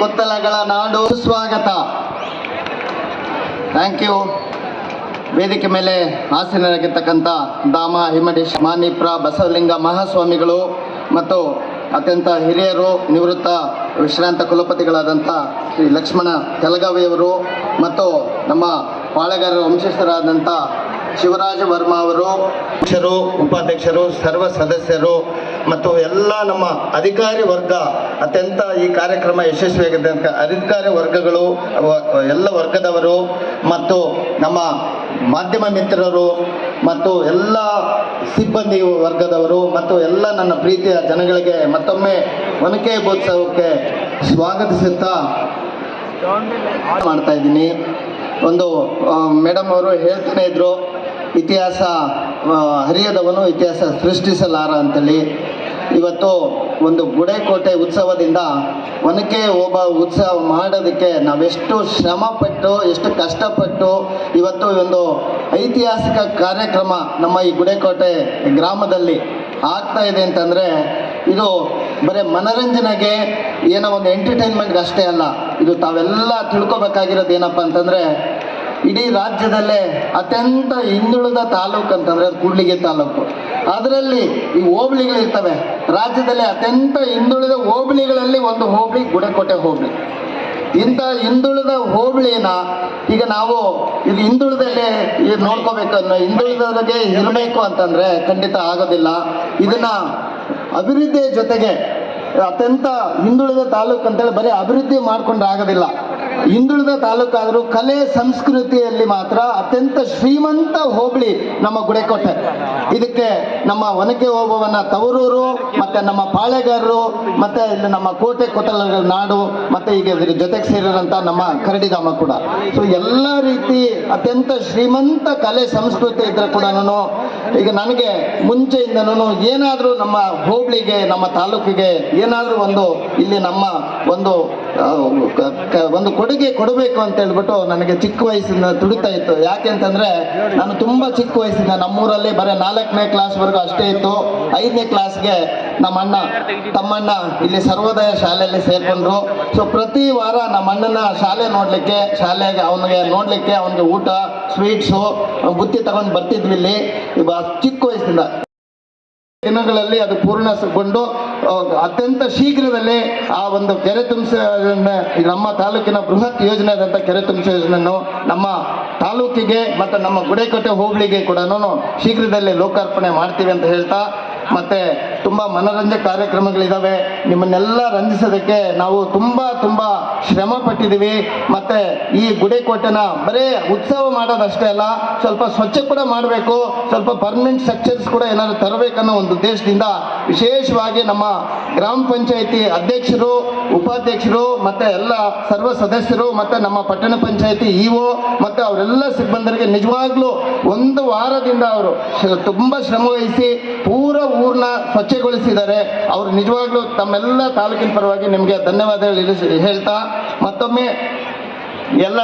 ಕೊತ್ತಲಗಳ ನಾಡು ಸ್ವಾಗತ. Thank you ವೇದಿಕೆ ಮೇಲೆ ಆಸೀನರಾಗಿರ್ತಕ್ಕಂಥ ದಾಮ ಹಿಮಡೇಶ್ ಮಾನಿಪ್ರ ಬಸವಲಿಂಗ, ಮಹಾಸ್ವಾಮಿಗಳು ಮತ್ತು ಅತ್ಯಂತ ಹಿರಿಯರು, ನಿವೃತ್ತ ವಿಶ್ರಾಂತ ಕುಲಪತಿಗಳಾದಂಥ ಶ್ರೀ ಲಕ್ಷ್ಮಣ ತೆಲಗಾವಿಯವರು ಮತ್ತು ನಮ್ಮ ಪಾಳೆಗಾರರ ವಂಶಸ್ಥರಾದಂಥ ಶಿವರಾಜ ವರ್ಮ ಅವರು ಅಧ್ಯಕ್ಷರು, ಉಪಾಧ್ಯಕ್ಷರು, ಸರ್ವ ಸದಸ್ಯರು ಮತ್ತು ಎಲ್ಲ ನಮ್ಮ ಅಧಿಕಾರಿ ವರ್ಗ ಅತ್ಯಂತ ಈ ಕಾರ್ಯಕ್ರಮ ಯಶಸ್ವಿಯಾಗಿದೆ ಅಂತ ಅಧಿಕಾರಿ ವರ್ಗಗಳು ಎಲ್ಲ ವರ್ಗದವರು ಮತ್ತು ನಮ್ಮ ಮಾಧ್ಯಮ ಮಿತ್ರರು ಮತ್ತು ಎಲ್ಲ ಸಿಬ್ಬಂದಿ ವರ್ಗದವರು ಮತ್ತು ಎಲ್ಲ ನನ್ನ ಪ್ರೀತಿಯ ಜನಗಳಿಗೆ ಮತ್ತೊಮ್ಮೆ ಒನಕೆ ಬೋತ್ಸವಕ್ಕೆ ಸ್ವಾಗತಿಸುತ್ತಾ ಮಾಡ್ತಾ ಇದ್ದೀನಿ. ಒಂದು ಮೇಡಮ್ ಅವರು ಹೇಳ್ತಾನೆ ಇದ್ರು. ಇತಿಹಾಸ ಹರಿಯದವನು ಇತಿಹಾಸ ಸೃಷ್ಟಿಸಲಾರ ಅಂತೇಳಿ ಇವತ್ತು ಒಂದು ಗುಡೆಕೋಟೆ ಉತ್ಸವದಿಂದ ಒನಕೆ ಒಬ್ಬ ಉತ್ಸವ ಮಾಡೋದಕ್ಕೆ ನಾವೆಷ್ಟು ಶ್ರಮ ಪಟ್ಟು ಎಷ್ಟು ಕಷ್ಟಪಟ್ಟು ಇವತ್ತು ಒಂದು ಐತಿಹಾಸಿಕ ಕಾರ್ಯಕ್ರಮ ನಮ್ಮ ಈ ಗುಡೆಕೋಟೆ ಗ್ರಾಮದಲ್ಲಿ ಆಗ್ತಾ ಇದೆ ಅಂತಂದರೆ ಇದು ಬರೀ ಮನರಂಜನೆಗೆ ಏನೋ ಒಂದು ಎಂಟರ್ಟೈನ್ಮೆಂಟ್ಗೆ ಅಷ್ಟೇ ಅಲ್ಲ. ಇದು ತಾವೆಲ್ಲ ತಿಳ್ಕೊಬೇಕಾಗಿರೋದು ಏನಪ್ಪ ಅಂತಂದರೆ ಇಡೀ ರಾಜ್ಯದಲ್ಲೇ ಅತ್ಯಂತ ಹಿಂದುಳಿದ ತಾಲೂಕು ಅಂತಂದರೆ ಅದು ಕೂಡ್ಲಿಗಿ ತಾಲೂಕು. ಅದರಲ್ಲಿ ಈ ಹೋಬಳಿಗಳಿರ್ತವೆ ರಾಜ್ಯದಲ್ಲಿ ಅತ್ಯಂತ ಹಿಂದುಳಿದ ಹೋಬಳಿಗಳಲ್ಲಿ ಒಂದು ಹೋಬಳಿ ಗುಡಕೋಟೆ ಹೋಬಳಿ. ಇಂಥ ಹಿಂದುಳಿದ ಹೋಬಳಿನ ಈಗ ನಾವು ಇದು ಹಿಂದುಳಿದಲ್ಲಿ ಇದು ನೋಡ್ಕೋಬೇಕು ಅನ್ನೋ ಬಗ್ಗೆ ಇರಬೇಕು ಅಂತಂದ್ರೆ ಖಂಡಿತ ಆಗೋದಿಲ್ಲ. ಇದನ್ನ ಅಭಿವೃದ್ಧಿಯ ಜೊತೆಗೆ ಅತ್ಯಂತ ಹಿಂದುಳಿದ ತಾಲೂಕು ಅಂತೇಳಿ ಬರೀ ಅಭಿವೃದ್ಧಿ ಮಾಡ್ಕೊಂಡ್ರೆ ಆಗೋದಿಲ್ಲ. ಹಿಂದುಳಿದ ತಾಲೂಕಾದರೂ ಕಲೆ ಸಂಸ್ಕೃತಿಯಲ್ಲಿ ಮಾತ್ರ ಅತ್ಯಂತ ಶ್ರೀಮಂತ ಹೋಬಳಿ ನಮ್ಮ ಗುಡೆಕೋಟೆ. ಇದಕ್ಕೆ ನಮ್ಮ ಒನಕೆ ಓಬವ್ವನ ತವರೂರು, ಮತ್ತೆ ನಮ್ಮ ಪಾಳೆಗಾರರು, ಮತ್ತೆ ಇಲ್ಲಿ ನಮ್ಮ ಕೋಟೆ ಕೊಟ್ಟಲ ನಾಡು, ಮತ್ತೆ ಈಗ ಇದ್ರ ಜೊತೆಗೆ ಸೇರಿದಂತ ನಮ್ಮ ಕರಡಿಧಾಮ ಕೂಡ. ಸೊ ಎಲ್ಲ ರೀತಿ ಅತ್ಯಂತ ಶ್ರೀಮಂತ ಕಲೆ ಸಂಸ್ಕೃತಿ ಇದ್ರೆ ಕೂಡ ಈಗ ನನಗೆ ಮುಂಚೆಯಿಂದನೂ ಏನಾದರೂ ನಮ್ಮ ಹೋಬಳಿಗೆ, ನಮ್ಮ ತಾಲೂಕಿಗೆ ಏನಾದರೂ ಒಂದು ಇಲ್ಲಿ ನಮ್ಮ ಒಂದು ಒಂದು ಕೊಡುಗೆ ಕೊಡಬೇಕು ಅಂತ ಹೇಳ್ಬಿಟ್ಟು ನನಗೆ ಚಿಕ್ಕ ವಯಸ್ಸಿಂದ ತುಡಿತಾ ಇತ್ತು. ಯಾಕೆ ಅಂತಂದ್ರೆ ನಾನು ತುಂಬಾ ಚಿಕ್ಕ ವಯಸ್ಸಿಂದ ನಮ್ಮೂರಲ್ಲಿ ಬರೀ ನಾಲ್ಕನೇ ಕ್ಲಾಸ್ವರೆಗೂ ಅಷ್ಟೇ ಇತ್ತು. ಐದನೇ ಕ್ಲಾಸ್ಗೆ ನಮ್ಮ ಅಣ್ಣ ತಮ್ಮಣ್ಣ ಇಲ್ಲಿ ಸರ್ವೋದಯ ಶಾಲೆಯಲ್ಲಿ ಸೇರ್ಕೊಂಡ್ರು. ಸೊ ಪ್ರತಿ ವಾರ ನಮ್ಮ ಅಣ್ಣನ ಶಾಲೆ ನೋಡ್ಲಿಕ್ಕೆ, ಶಾಲೆಗೆ ಅವನಿಗೆ ನೋಡ್ಲಿಕ್ಕೆ ಅವನಿಗೆ ಊಟ ಸ್ವೀಟ್ಸು ಬುತ್ತಿ ತಗೊಂಡು ಬರ್ತಿದ್ವಿ ಇಲ್ಲಿ. ಚಿಕ್ಕ ವಯಸ್ಸಿಂದ. ದಿನಗಳಲ್ಲಿ ಅದು ಪೂರ್ಣಗೊಂಡು ಅತ್ಯಂತ ಶೀಘ್ರದಲ್ಲೇ ಆ ಒಂದು ಕೆರೆ ತುಂಬಿಸ ನಮ್ಮ ತಾಲೂಕಿನ ಬೃಹತ್ ಯೋಜನೆ ಆದಂಥ ಕೆರೆ ತುಂಬಿಸ ಯೋಜನೆಯನ್ನು ನಮ್ಮ ತಾಲೂಕಿಗೆ ಮತ್ತು ನಮ್ಮ ಗುಡೇಕೋಟೆ ಹೋಬಳಿಗೆ ಕೂಡ ಶೀಘ್ರದಲ್ಲೇ ಲೋಕಾರ್ಪಣೆ ಮಾಡ್ತೀವಿ ಅಂತ ಹೇಳ್ತಾ, ಮತ್ತೆ ತುಂಬ ಮನೋರಂಜನೆ ಕಾರ್ಯಕ್ರಮಗಳಿದ್ದಾವೆ ನಿಮ್ಮನ್ನೆಲ್ಲ ರಂಜಿಸೋದಕ್ಕೆ ನಾವು ತುಂಬ ತುಂಬ ಶ್ರಮ ಪಟ್ಟಿದ್ದೀವಿ ಮತ್ತೆ ಈ ಗುಡೇಕೋಟೆನ ಬರೇ ಉತ್ಸವ ಮಾಡೋದಷ್ಟೇ ಅಲ್ಲ, ಸ್ವಲ್ಪ ಸ್ವಚ್ಛ ಕೂಡ ಮಾಡಬೇಕು. ಸ್ವಲ್ಪ ಪರ್ಮನೆಂಟ್ ಸ್ಟ್ರಕ್ಚರ್ಸ್ ಕೂಡ ಏನಾದರೂ ತರಬೇಕನ್ನೋ ಒಂದು ಉದ್ದೇಶದಿಂದ ವಿಶೇಷವಾಗಿ ನಮ್ಮ ಗ್ರಾಮ ಪಂಚಾಯಿತಿ ಅಧ್ಯಕ್ಷರು, ಉಪಾಧ್ಯಕ್ಷರು ಮತ್ತು ಎಲ್ಲ ಸರ್ವ ಸದಸ್ಯರು ಮತ್ತು ನಮ್ಮ ಪಟ್ಟಣ ಪಂಚಾಯಿತಿ ಇಒ ಮತ್ತು ಅವರೆಲ್ಲ ಸಿಬ್ಬಂದರಿಗೆ ನಿಜವಾಗ್ಲೂ ಒಂದು ವಾರದಿಂದ ಅವರು ತುಂಬ ಶ್ರಮವಹಿಸಿ ಶ್ರಮ ವಹಿಸಿ ಪೂರ ಊರನ್ನ ಸ್ವಚ್ಛಗೊಳಿಸಿದ್ದಾರೆ. ಅವರು ನಿಜವಾಗ್ಲೂ ತಮ್ಮೆಲ್ಲ ತಾಲೂಕಿನ ಪರವಾಗಿ ನಿಮಗೆ ಧನ್ಯವಾದಗಳು ಇಳಿಸಿ ಹೇಳ್ತಾ ಮತ್ತೊಮ್ಮೆ ಎಲ್ಲ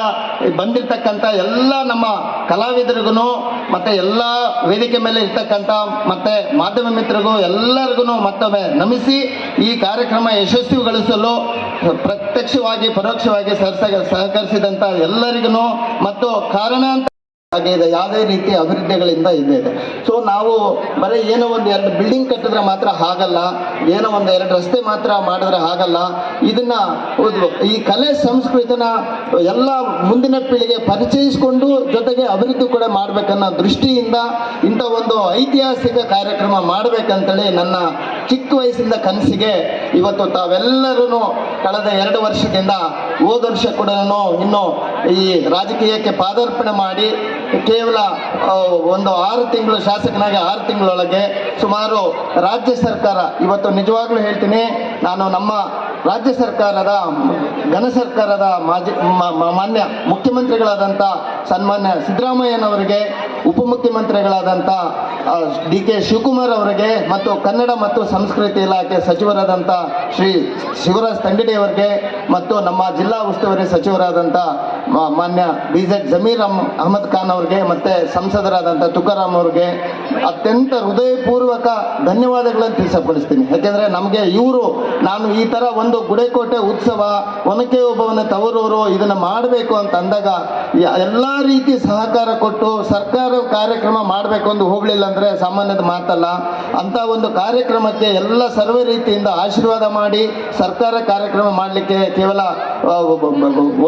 ಬಂದಿರ್ತಕ್ಕಂಥ ಎಲ್ಲ ನಮ್ಮ ಕಲಾವಿದರಿಗೂ ಮತ್ತೆ ಎಲ್ಲ ವೇದಿಕೆ ಮೇಲೆ ಇರ್ತಕ್ಕಂಥ ಮತ್ತೆ ಮಾಧ್ಯಮ ಮಿತ್ರರಿಗೂ ಎಲ್ಲರಿಗೂ ಮತ್ತೊಮ್ಮೆ ನಮಿಸಿ ಈ ಕಾರ್ಯಕ್ರಮ ಯಶಸ್ವಿಗೊಳಿಸಲು ಪ್ರತ್ಯಕ್ಷವಾಗಿ ಪರೋಕ್ಷವಾಗಿ ಸಹ ಸಹಕರಿಸಿದಂಥ ಎಲ್ಲರಿಗೂ ಮತ್ತು ಕಾರಣಾಂತರ ಹಾಗೆ ಇದೆ, ಯಾವುದೇ ರೀತಿ ಅಭಿವೃದ್ಧಿಗಳಿಂದ ಇದೆ ಇದೆ. ಸೊ ನಾವು ಬರೀ ಏನೋ ಒಂದು ಎರಡು ಬಿಲ್ಡಿಂಗ್ ಕಟ್ಟಿದ್ರೆ ಮಾತ್ರ ಆಗಲ್ಲ ಏನೋ ಒಂದು ಎರಡು ರಸ್ತೆ ಮಾತ್ರ ಮಾಡಿದ್ರೆ ಆಗಲ್ಲ ಇದನ್ನ ಈ ಕಲೆ ಸಂಸ್ಕೃತಿನ ಎಲ್ಲ ಮುಂದಿನ ಪೀಳಿಗೆ ಪರಿಚಯಿಸಿಕೊಂಡು ಜೊತೆಗೆ ಅಭಿವೃದ್ಧಿ ಕೂಡ ಮಾಡ್ಬೇಕನ್ನೋ ದೃಷ್ಟಿಯಿಂದ ಇಂಥ ಒಂದು ಐತಿಹಾಸಿಕ ಕಾರ್ಯಕ್ರಮ ಮಾಡ್ಬೇಕಂತೇಳಿ ನನ್ನ ಚಿಕ್ಕ ವಯಸ್ಸಿಂದ ಕನಸಿಗೆ ಇವತ್ತು ತಾವೆಲ್ಲರೂ ಕಳೆದ ಎರಡು ವರ್ಷದಿಂದ ಹೋದ ವರ್ಷ ಕೂಡ ಇನ್ನು ಈ ರಾಜಕೀಯಕ್ಕೆ ಪಾದಾರ್ಪಣೆ ಮಾಡಿ ಕೇವಲ ಒಂದು ಆರು ತಿಂಗಳು ಶಾಸಕನಾಗಿ ಆರು ತಿಂಗಳೊಳಗೆ ಸುಮಾರು ರಾಜ್ಯ ಸರ್ಕಾರ, ಇವತ್ತು ನಿಜವಾಗ್ಲೂ ಹೇಳ್ತೀನಿ, ನಾನು ನಮ್ಮ ರಾಜ್ಯ ಸರ್ಕಾರದ, ಘನ ಸರ್ಕಾರದ ಮಾಜಿ ಮಾನ್ಯ ಮುಖ್ಯಮಂತ್ರಿಗಳಾದಂಥ ಸನ್ಮಾನ್ಯ ಸಿದ್ದರಾಮಯ್ಯನವರಿಗೆ ಉಪಮುಖ್ಯಮಂತ್ರಿಗಳಾದಂಥ ಡಿ ಕೆ ಶಿವಕುಮಾರ್ ಅವರಿಗೆ ಮತ್ತು ಕನ್ನಡ ಮತ್ತು ಸಂಸ್ಕೃತಿ ಇಲಾಖೆ ಸಚಿವರಾದಂಥ ಶ್ರೀ ಶಿವರಾಜ್ ತಂಗಡಿ ಅವರಿಗೆ ಮತ್ತು ನಮ್ಮ ಜಿಲ್ಲಾ ಉಸ್ತುವಾರಿ ಸಚಿವರಾದಂಥ ಮಾನ್ಯ ಬಿ ಜೆಡ್ ಜಮೀರ್ ಅಹ್- ಅಹಮದ್ ಖಾನ್ ಅವ್ರಿಗೆ ಮತ್ತು ಸಂಸದರಾದಂಥ ತುಕಾರಾಮ್ ಅವ್ರಿಗೆ ಅತ್ಯಂತ ಹೃದಯಪೂರ್ವಕ ಧನ್ಯವಾದಗಳನ್ನು ತಿಳಿಸಪಡಿಸ್ತೀನಿ ಯಾಕೆಂದರೆ ನಮಗೆ ಇವರು, ನಾನು ಈ ಥರ ಒಂದು ಗುಡೆಕೋಟೆ ಉತ್ಸವ, ಒನಕೆ ಒಬ್ಬವನ ತವರೂರು ಇದನ್ನು ಮಾಡಬೇಕು ಅಂತ ಅಂದಾಗ ಎಲ್ಲ ರೀತಿ ಸಹಕಾರ ಕೊಟ್ಟು ಸರ್ಕಾರ ಕಾರ್ಯಕ್ರಮ ಮಾಡಬೇಕು ಅಂತ ಹೋಗಲಿಲ್ಲ ಅಂದರೆ ಸಾಮಾನ್ಯದ ಮಾತಲ್ಲ. ಅಂತ ಒಂದು ಕಾರ್ಯಕ್ರಮಕ್ಕೆ ಎಲ್ಲ ಸರ್ವ ರೀತಿಯಿಂದ ಆಶೀರ್ವಾದ ಮಾಡಿ ಸರ್ಕಾರ ಕಾರ್ಯಕ್ರಮ ಮಾಡಲಿಕ್ಕೆ ಕೇವಲ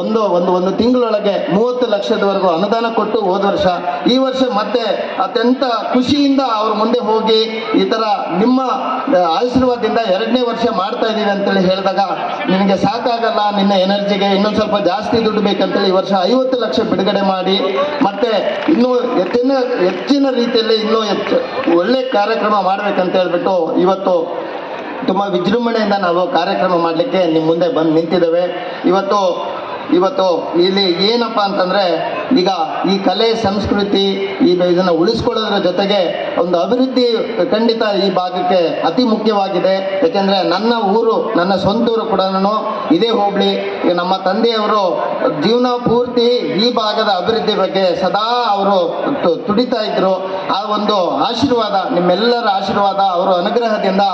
ಒಂದು ಒಂದು ಒಂದು ತಿಂಗಳೊಳಗೆ ಮೂವತ್ತು ಲಕ್ಷದವರೆಗೂ ಅನುದಾನ ಕೊಟ್ಟು ಹೋದ ವರ್ಷ, ಈ ವರ್ಷ ಮತ್ತೆ ಅತ್ಯಂತ ಖುಷಿಯಿಂದ ಅವ್ರ ಮುಂದೆ ಹೋಗಿ ಈ ಥರ ನಿಮ್ಮ ಆಶೀರ್ವಾದದಿಂದ ಎರಡನೇ ವರ್ಷ ಮಾಡ್ತಾ ಇದ್ದೀವಿ ಅಂತೇಳಿ ಹೇಳಿದಾಗ ನಿನಗೆ ಸಾಕಾಗಲ್ಲ, ನಿನ್ನ ಎನರ್ಜಿಗೆ ಇನ್ನೊಂದು ಸ್ವಲ್ಪ ಜಾಸ್ತಿ ದುಡ್ಡು ಬೇಕಂತೇಳಿ ಈ ವರ್ಷ ಐವತ್ತು ಲಕ್ಷ ಬಿಡುಗಡೆ ಮಾಡಿ, ಮತ್ತೆ ಇನ್ನೂ ಹೆಚ್ಚಿನ ಹೆಚ್ಚಿನ ರೀತಿಯಲ್ಲಿ ಇನ್ನೂ ಹೆಚ್ಚು ಒಳ್ಳೆ ಕಾರ್ಯಕ್ರಮ ಮಾಡ್ಬೇಕಂತ ಹೇಳ್ಬಿಟ್ಟು ಇವತ್ತು ತುಂಬ ವಿಜೃಂಭಣೆಯಿಂದ ನಾವು ಕಾರ್ಯಕ್ರಮ ಮಾಡಲಿಕ್ಕೆ ನಿಮ್ಮ ಮುಂದೆ ಬಂದು ನಿಂತಿದ್ದೇವೆ. ಇವತ್ತು ಇವತ್ತು ಇಲ್ಲಿ ಏನಪ್ಪ ಅಂತಂದರೆ ಈಗ ಈ ಕಲೆ, ಸಂಸ್ಕೃತಿ, ಈ ಇದನ್ನು ಉಳಿಸ್ಕೊಳ್ಳೋದ್ರ ಜೊತೆಗೆ ಒಂದು ಅಭಿವೃದ್ಧಿ ಖಂಡಿತ ಈ ಭಾಗಕ್ಕೆ ಅತಿ ಮುಖ್ಯವಾಗಿದೆ. ಯಾಕೆಂದರೆ ನನ್ನ ಊರು, ನನ್ನ ಸ್ವಂತ ಊರು ಕೂಡ ಇದೇ ಹೋಬಳಿ. ಈಗ ನಮ್ಮ ತಂದೆಯವರು ಜೀವನ ಪೂರ್ತಿ ಈ ಭಾಗದ ಅಭಿವೃದ್ಧಿ ಬಗ್ಗೆ ಸದಾ ಅವರು ತುಡಿತಾ ಇದ್ರು. ಆ ಒಂದು ಆಶೀರ್ವಾದ, ನಿಮ್ಮೆಲ್ಲರ ಆಶೀರ್ವಾದ ಅವರ ಅನುಗ್ರಹದಿಂದ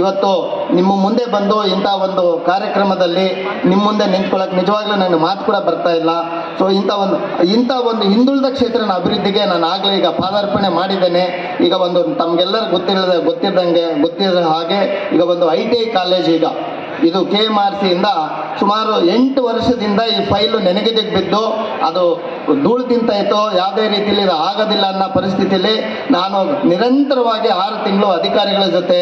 ಇವತ್ತು ನಿಮ್ಮ ಮುಂದೆ ಬಂದು ಇಂಥ ಒಂದು ಕಾರ್ಯಕ್ರಮದಲ್ಲಿ ನಿಮ್ಮ ಮುಂದೆ ನಿಂತ್ಕೊಳ್ಳೋಕೆ ನಿಜವಾಗ್ಲೂ ನನ್ನ ಮಾತು ಕೂಡ ಬರ್ತಾ ಇಲ್ಲ. ಸೊ ಇಂಥ ಒಂದು ಇಂಥ ಒಂದು ಹಿಂದುಳಿದ ಕ್ಷೇತ್ರನ ಅಭಿವೃದ್ಧಿಗೆ ನಾನು ಆಗಲೇ ಈಗ ಪಾದಾರ್ಪಣೆ ಮಾಡಿದ್ದೇನೆ. ಈಗ ಒಂದು ತಮಗೆಲ್ಲರೂ ಗೊತ್ತಿಲ್ಲದ, ಗೊತ್ತಿದ್ದಂಗೆ ಗೊತ್ತಿರದ ಹಾಗೆ ಈಗ ಒಂದು ಐ ಟಿ ಐ ಕಾಲೇಜ್ ಈಗ. ಇದು ಕೆ ಎಂ ಆರ್ ಸಿಯಿಂದ ಸುಮಾರು ಎಂಟು ವರ್ಷದಿಂದ ಈ ಫೈಲು ನೆನೆಗೆದಿಗೆ ಬಿದ್ದು ಅದು ಧೂಳು ತಿಂತಾಯಿತೋ ಯಾವುದೇ ರೀತಿಯಲ್ಲಿ ಇದು ಆಗೋದಿಲ್ಲ ಅನ್ನೋ ಪರಿಸ್ಥಿತಿಯಲ್ಲಿ ನಾನು ನಿರಂತರವಾಗಿ ಆರು ತಿಂಗಳು ಅಧಿಕಾರಿಗಳ ಜೊತೆ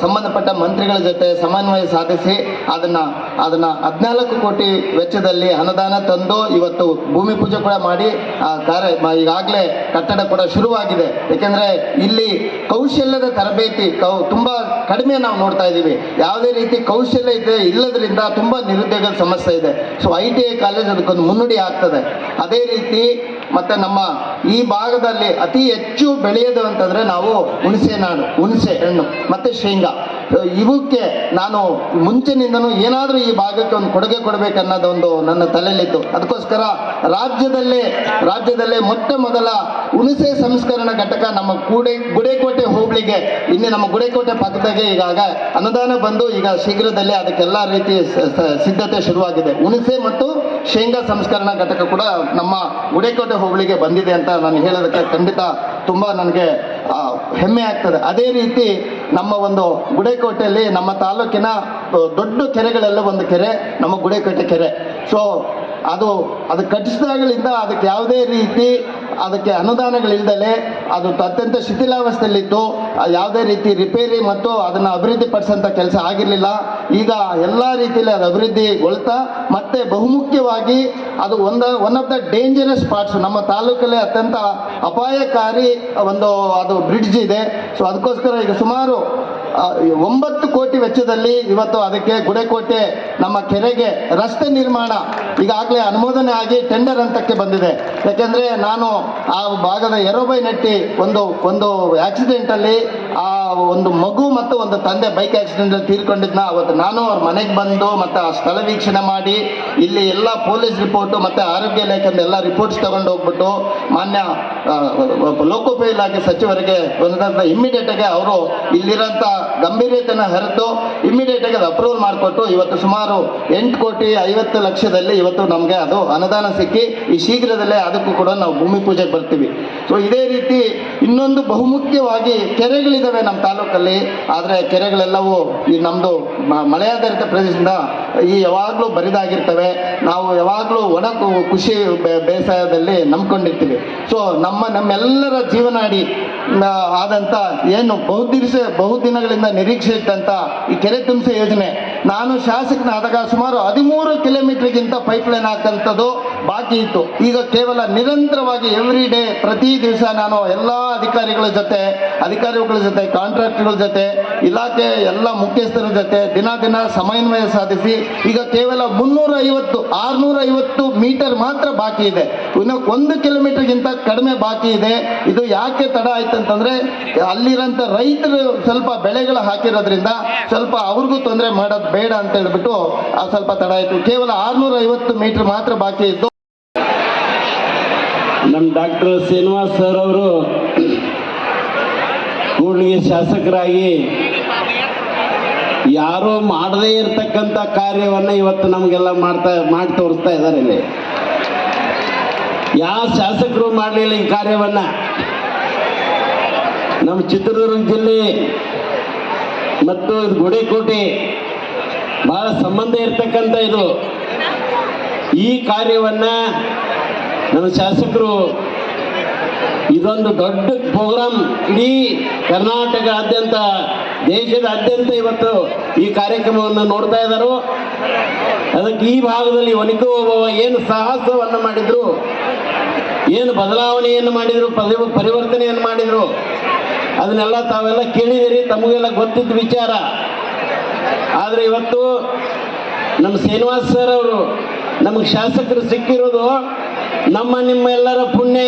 ಸಂಬಂಧಪಟ್ಟ ಮಂತ್ರಿಗಳ ಜೊತೆ ಸಮನ್ವಯ ಸಾಧಿಸಿ ಅದನ್ನು ಅದನ್ನು ಹದಿನಾಲ್ಕು ಕೋಟಿ ವೆಚ್ಚದಲ್ಲಿ ಅನುದಾನ ತಂದು ಇವತ್ತು ಭೂಮಿ ಪೂಜೆ ಕೂಡ ಮಾಡಿ, ಆ, ಕಾರ್ಯ ಈಗಾಗಲೇ ಕಟ್ಟಡ ಕೂಡ ಶುರುವಾಗಿದೆ. ಏಕೆಂದರೆ ಇಲ್ಲಿ ಕೌಶಲ್ಯದ ತರಬೇತಿ ಕೌ, ತುಂಬ ಕಡಿಮೆ ನಾವು ನೋಡ್ತಾ ಇದ್ದೀವಿ. ಯಾವುದೇ ರೀತಿ ಕೌಶಲ್ಯ ಇದೆ, ಇಲ್ಲದ್ರಿಂದ ತುಂಬ ನಿರುದ್ಯೋಗ ಸಮಸ್ಯೆ ಇದೆ. So I T I college ಅದಕ್ಕೊಂದು ಮುನ್ನುಡಿ ಆಗ್ತದೆ. ಅದೇ ರೀತಿ ಮತ್ತು ನಮ್ಮ ಈ ಭಾಗದಲ್ಲಿ ಅತಿ ಹೆಚ್ಚು ಬೆಳೆಯೋದು ಅಂತಂದರೆ ನಾವು ಹುಣಸೆ ನಾಡು ಹುಣಸೆ ಹಣ್ಣು ಮತ್ತು ಶೇಂಗಾ. ಇವಕ್ಕೆ ನಾನು ಮುಂಚಿನಿಂದನೂ ಏನಾದರೂ ಈ ಭಾಗಕ್ಕೆ ಒಂದು ಕೊಡುಗೆ ಕೊಡಬೇಕನ್ನೋದೊಂದು ನನ್ನ ತಲೆಯಲ್ಲಿತ್ತು. ಅದಕ್ಕೋಸ್ಕರ ರಾಜ್ಯದಲ್ಲೇ ರಾಜ್ಯದಲ್ಲೇ ಮೊಟ್ಟ ಮೊದಲ ಹುಣಸೆ ಸಂಸ್ಕರಣ ಘಟಕ ನಮ್ಮ ಕೂಡೆ, ಗುಡೇಕೋಟೆ ಹೋಬಳಿಗೆ ಇಲ್ಲಿ ನಮ್ಮ ಗುಡೇಕೋಟೆ ಪಕ್ಕದಾಗೆ ಈಗಾಗ ಅನುದಾನ ಬಂದು ಈಗ ಶೀಘ್ರದಲ್ಲೇ ಅದಕ್ಕೆಲ್ಲ ರೀತಿ ಸಿದ್ಧತೆ ಶುರುವಾಗಿದೆ. ಹುಣಸೆ ಮತ್ತು ಶೇಂಗಾ ಸಂಸ್ಕರಣಾ ಘಟಕ ಕೂಡ ನಮ್ಮ ಗುಡೇಕೋಟೆ ಹೋಬಳಿಗೆ ಬಂದಿದೆ ಅಂತ ನಾನು ಹೇಳೋದಕ್ಕೆ ಖಂಡಿತ ತುಂಬ ನನಗೆ ಹೆಮ್ಮೆ ಆಗ್ತದೆ. ಅದೇ ರೀತಿ ನಮ್ಮ ಒಂದು ಗುಡೇಕೋಟೆಯಲ್ಲಿ, ನಮ್ಮ ತಾಲೂಕಿನ ದೊಡ್ಡ ಕೆರೆಗಳೆಲ್ಲ ಒಂದು ಕೆರೆ, ನಮ್ಮ ಗುಡೇಕೋಟೆ ಕೆರೆ. ಸೊ ಅದು ಅದು ಕಟ್ಟಿಸಿದಾಗಲಿಂದ ಅದಕ್ಕೆ ಯಾವುದೇ ರೀತಿ ಅದಕ್ಕೆ ಅನುದಾನಗಳಿಲ್ಲದೆ ಅದು ಅತ್ಯಂತ ಶಿಥಿಲಾವಸ್ಥೆಯಲ್ಲಿತ್ತು. ಯಾವುದೇ ರೀತಿ ರಿಪೇರಿ ಮತ್ತು ಅದನ್ನು ಅಭಿವೃದ್ಧಿ ಪಡಿಸೋಂಥ ಕೆಲಸ ಆಗಿರಲಿಲ್ಲ. ಈಗ ಎಲ್ಲ ರೀತಿಯಲ್ಲಿ ಅದು ಅಭಿವೃದ್ಧಿಗೊಳ್ತಾ ಮತ್ತೆ ಬಹುಮುಖ್ಯವಾಗಿ ಅದು ಒಂದು one of the dangerous spots ನಮ್ಮ ತಾಲೂಕಲ್ಲಿ ಅತ್ಯಂತ ಅಪಾಯಕಾರಿ ಒಂದು, ಅದು ಬ್ರಿಡ್ಜ್ ಇದೆ. ಸೊ ಅದಕ್ಕೋಸ್ಕರ ಈಗ ಸುಮಾರು ಒಂಬತ್ತು ಕೋಟಿ ವೆಚ್ಚದಲ್ಲಿ ಇವತ್ತು ಅದಕ್ಕೆ ಗುಡೆಕೋಟೆ ನಮ್ಮ ಕೆರೆಗೆ ರಸ್ತೆ ನಿರ್ಮಾಣ ಈಗಾಗಲೇ ಅನುಮೋದನೆ ಆಗಿ ಟೆಂಡರ್ ಹಂತಕ್ಕೆ ಬಂದಿದೆ. ಯಾಕೆಂದರೆ ನಾನು ಆ ಭಾಗದ ಎರೊಬೈ ನೆಟ್ಟಿ ಒಂದು ಒಂದು ಆಕ್ಸಿಡೆಂಟಲ್ಲಿ ಆ ಒಂದು ಮಗು ಮತ್ತು ಒಂದು ತಂದೆ ಬೈಕ್ ಆಕ್ಸಿಡೆಂಟಲ್ಲಿ ತೀರ್ಕೊಂಡಿದ್ನ. ಅವತ್ತು ನಾನು ಅವ್ರ ಮನೆಗೆ ಬಂದು ಮತ್ತು ಆ ಸ್ಥಳ ವೀಕ್ಷಣೆ ಮಾಡಿ, ಇಲ್ಲಿ ಎಲ್ಲ ಪೊಲೀಸ್ ರಿಪೋರ್ಟು ಮತ್ತು ಆರೋಗ್ಯ ಇಲಾಖೆಯಿಂದ ಎಲ್ಲ ರಿಪೋರ್ಟ್ಸ್ ತಗೊಂಡು ಹೋಗ್ಬಿಟ್ಟು ಮಾನ್ಯ ಲೋಕೋಪಯೋಗಿ ಇಲಾಖೆ ಸಚಿವರಿಗೆ ಒಂದಂತ ಇಮ್ಮಿಡಿಯೇಟಾಗಿ ಅವರು ಇಲ್ಲಿರೋಂಥ ಗಂಭೀರತೆಯನ್ನು ಹರಿದು ಇಮ್ಮಿಡಿಯೇಟಾಗಿ ಅದು ಅಪ್ರೂವಲ್ ಮಾಡಿಕೊಟ್ಟು ಇವತ್ತು ಸುಮಾರು ಎಂಟು ಕೋಟಿ ಐವತ್ತು ಲಕ್ಷದಲ್ಲಿ ಇವತ್ತು ನಮಗೆ ಅದು ಅನುದಾನ ಸಿಕ್ಕಿ ಈ ಶೀಘ್ರದಲ್ಲೇ ಅದಕ್ಕೂ ಕೂಡ ನಾವು ಭೂಮಿ ಪೂಜೆಗೆ ಬರ್ತೀವಿ. ಸೊ ಇದೇ ರೀತಿ ಇನ್ನೊಂದು ಬಹುಮುಖ್ಯವಾಗಿ ಕೆರೆಗಳಿದ್ದಾವೆ ನಮ್ಮ ತಾಲೂಕಲ್ಲಿ. ಆದರೆ ಕೆರೆಗಳೆಲ್ಲವೂ ಈ ನಮ್ಮದು ಮಳೆಯಾಧಾರಿತ ಪ್ರದೇಶದಿಂದ ಈ ಯಾವಾಗಲೂ ಬರಿದಾಗಿರ್ತವೆ. ನಾವು ಯಾವಾಗಲೂ ಒಣ ಖುಷಿ ಬೇಸಾಯದಲ್ಲಿ ನಂಬ್ಕೊಂಡಿರ್ತೀವಿ. ಸೊ ನಮ್ಮ, ನಮ್ಮೆಲ್ಲರ ಜೀವನಾಡಿ ಆದಂಥ ಏನು ಬಹುದಿವಸ ಬಹುದಿನಗಳಿಂದ ನಿರೀಕ್ಷೆ ಇಟ್ಟಂಥ ಈ ಕೆರೆ ತುಂಬಿಸ ಯೋಜನೆ, ನಾನು ಶಾಸಕನಾದಾಗ ಸುಮಾರು ಹದಿಮೂರು ಪೈಪ್ ಪೈಪ್ಲೈನ್ ಹಾಕಂಥದ್ದು ಬಾಕಿ ಇತ್ತು. ಈಗ ಕೇವಲ ನಿರಂತರವಾಗಿ ಎವ್ರಿ ಡೇ ಪ್ರತಿ ದಿವಸ ನಾನು ಎಲ್ಲ ಅಧಿಕಾರಿಗಳ ಜೊತೆ ಅಧಿಕಾರಿಗಳ ಜೊತೆ ಕಾಂಟ್ರಾಕ್ಟ್ಗಳ ಜೊತೆ, ಇಲಾಖೆ ಎಲ್ಲ ಮುಖ್ಯಸ್ಥರ ಜೊತೆ ದಿನ ದಿನ ಸಮನ್ವಯ ಸಾಧಿಸಿ, ಈಗ ಕೇವಲ ಮುನ್ನೂರ ಐವತ್ತು ಆರ್ನೂರ ಐವತ್ತು ಮೀಟರ್ ಮಾತ್ರ ಬಾಕಿ ಇದೆ. ಇನ್ನು ಒಂದು ಕಿಲೋಮೀಟರ್ಗಿಂತ ಕಡಿಮೆ ಬಾಕಿ ಇದೆ. ಇದು ಯಾಕೆ ತಡ ಆಯ್ತು ಅಂತಂದ್ರೆ, ಅಲ್ಲಿರೋಂಥ ರೈತರು ಸ್ವಲ್ಪ ಬೆಳೆಗಳು ಹಾಕಿರೋದ್ರಿಂದ ಸ್ವಲ್ಪ ಅವ್ರಿಗೂ ತೊಂದರೆ ಮಾಡೋದು ಬೇಡ ಅಂತ ಹೇಳ್ಬಿಟ್ಟು, ಆ ಸ್ವಲ್ಪ ತಡ ಆಯ್ತು. ಕೇವಲ ಆರ್ನೂರ ಐವತ್ತು ಮೀಟರ್ ಮಾತ್ರ ಬಾಕಿ ಇತ್ತು ನಮ್ಮ ಡಾಕ್ಟರ್ ಶ್ರೀನಿವಾಸ್ ಸರ್ ಅವರು ಕೂಡ್ಲಿಗೆ ಶಾಸಕರಾಗಿ ಯಾರೂ ಮಾಡದೇ ಇರತಕ್ಕಂಥ ಕಾರ್ಯವನ್ನು ಇವತ್ತು ನಮಗೆಲ್ಲ ಮಾಡ್ತಾ, ಮಾಡಿ ತೋರಿಸ್ತಾ ಇದ್ದಾರೆ ಇಲ್ಲಿ. ಯಾವ ಶಾಸಕರು ಮಾಡಲಿಲ್ಲ ಈ ಕಾರ್ಯವನ್ನು? ನಮ್ಮ ಚಿತ್ರದುರ್ಗ ಜಿಲ್ಲೆ ಮತ್ತು ಇದು ಗುಡೇಕೋಟೆ ಬಹಳ ಸಂಬಂಧ ಇರತಕ್ಕಂಥ ಇದು. ಈ ಕಾರ್ಯವನ್ನು ನಮ್ಮ ಶಾಸಕರು, ಇದೊಂದು ದೊಡ್ಡ ಪ್ರೋಗ್ರಾಮ್ ಇಡೀ ಕರ್ನಾಟಕದಾದ್ಯಂತ, ದೇಶದಾದ್ಯಂತ ಇವತ್ತು ಈ ಕಾರ್ಯಕ್ರಮವನ್ನು ನೋಡ್ತಾ ಇದ್ದಾರೆ ಅದಕ್ಕೆ ಈ ಭಾಗದಲ್ಲಿ ಒನಿಕೋ ಒಬ್ಬವ ಏನು ಸಾಹಸವನ್ನು ಮಾಡಿದ್ರು, ಏನು ಬದಲಾವಣೆಯನ್ನು ಮಾಡಿದ್ರು, ಪರಿ, ಪರಿವರ್ತನೆಯನ್ನು ಮಾಡಿದ್ರು, ಅದನ್ನೆಲ್ಲ ತಾವೆಲ್ಲ ಕೇಳಿದಿರಿ, ತಮಗೆಲ್ಲ ಗೊತ್ತಿದ್ದ ವಿಚಾರ. ಆದರೆ ಇವತ್ತು ನಮ್ಮ ಶ್ರೀನಿವಾಸ್ ಸರ್ ಅವರು, ನಮಗೆ ಶಾಸಕರು ಸಿಕ್ಕಿರೋದು ನಮ್ಮ ನಿಮ್ಮ ಎಲ್ಲರ ಪುಣ್ಯ.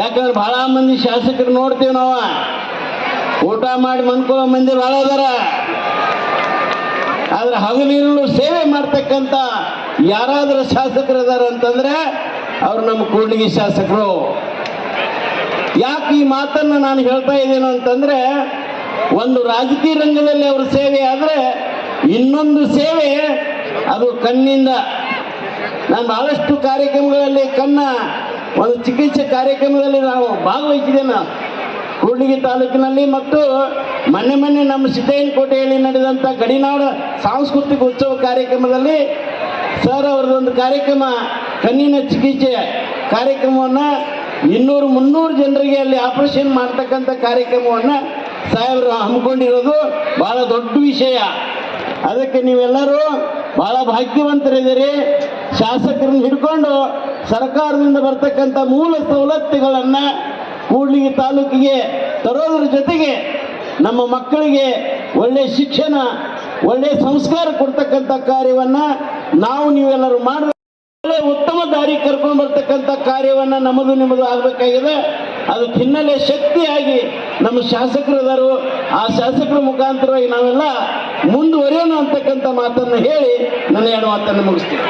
ಯಾಕಂದ್ರೆ ಬಹಳ ಮಂದಿ ಶಾಸಕರು ನೋಡ್ತೀವಿ ನಾವು. ಊಟ ಮಾಡಿ ಮನ್ಕೊಳ್ಳೋ ಮಂದಿ ಬಹಳ ಅದಾರ. ಆದ್ರೆ ಹಗಲಿರುಳು ಸೇವೆ ಮಾಡ್ತಕ್ಕಂಥ ಯಾರಾದರೂ ಶಾಸಕರು ಅದಾರ ಅಂತಂದ್ರೆ ಅವ್ರು ನಮ್ಮ ಕೂಡ್ಲಿಗಿ ಶಾಸಕರು. ಯಾಕೆ ಈ ಮಾತನ್ನು ನಾನು ಹೇಳ್ತಾ ಇದ್ದೇನೆ ಅಂತಂದ್ರೆ ಒಂದು ರಾಜಕೀಯ ರಂಗದಲ್ಲಿ ಅವರ ಸೇವೆ ಆದರೆ ಇನ್ನೊಂದು ಸೇವೆ ಅದು ಕಣ್ಣಿಂದ ನಾನು ಬಹಳಷ್ಟು ಕಾರ್ಯಕ್ರಮಗಳಲ್ಲಿ ಕಣ್ಣ, ಒಂದು ಚಿಕಿತ್ಸೆ ಕಾರ್ಯಕ್ರಮದಲ್ಲಿ ನಾವು ಭಾಗವಹಿಸಿದ್ದೇನೆ. ಕೂಡ್ಲಿಗಿ ತಾಲೂಕಿನಲ್ಲಿ ಮತ್ತು ಮೊನ್ನೆ ಮೊನ್ನೆ ನಮ್ಮ ಸಿದ್ದಯ್ಯನಕೋಟೆಯಲ್ಲಿ ನಡೆದಂಥ ಗಡಿನಾಡ ಸಾಂಸ್ಕೃತಿಕ ಉತ್ಸವ ಕಾರ್ಯಕ್ರಮದಲ್ಲಿ ಸರ್ ಅವ್ರದ್ದೊಂದು ಕಾರ್ಯಕ್ರಮ, ಕಣ್ಣಿನ ಚಿಕಿತ್ಸೆ ಕಾರ್ಯಕ್ರಮವನ್ನು ಇನ್ನೂರು ಮುನ್ನೂರು ಜನರಿಗೆ ಅಲ್ಲಿ ಆಪರೇಷನ್ ಮಾಡ್ತಕ್ಕಂಥ ಕಾರ್ಯಕ್ರಮವನ್ನು ಸಾಹೇಬರು ಹಮ್ಮಿಕೊಂಡಿರೋದು ಭಾಳ ದೊಡ್ಡ ವಿಷಯ. ಅದಕ್ಕೆ ನೀವೆಲ್ಲರೂ ಭಾಳ ಭಾಗ್ಯವಂತರಿದ್ದೀರಿ. ಶಾಸಕರನ್ನ ಹಿಡ್ಕೊಂಡು ಸರ್ಕಾರದಿಂದ ಬರ್ತಕ್ಕಂಥ ಮೂಲ ಸವಲತ್ತುಗಳನ್ನು ಕೂಡ್ಲಿಗಿ ತಾಲೂಕಿಗೆ ತರೋದ್ರ ಜೊತೆಗೆ ನಮ್ಮ ಮಕ್ಕಳಿಗೆ ಒಳ್ಳೆಯ ಶಿಕ್ಷಣ ಒಳ್ಳೆಯ ಸಂಸ್ಕಾರ ಕೊಡ್ತಕ್ಕಂಥ ಕಾರ್ಯವನ್ನು ನಾವು ನೀವೆಲ್ಲರೂ ಮಾಡಬೇಕು. ಒಳ್ಳೆ ಉತ್ತಮ ದಾರಿ ಕರ್ಕೊಂಡು ಬರ್ತಕ್ಕಂಥ ಕಾರ್ಯವನ್ನು ನಮ್ಮದು ನಿಮ್ಮದು ಆಗಬೇಕಾಗಿದೆ. ಅದು ಹಿನ್ನೆಲೆ ಶಕ್ತಿಯಾಗಿ ನಮ್ಮ ಶಾಸಕರು ಅದಾರು ಆ ಶಾಸಕರ ಮುಖಾಂತರವಾಗಿ ನಾವೆಲ್ಲ ಮುಂದುವರಿಯೋಣ ಅಂತಕ್ಕಂಥ ಮಾತನ್ನು ಹೇಳಿ ನನ್ನ ಎರಡು ಮಾತನ್ನು ಮುಗಿಸ್ತೀನಿ.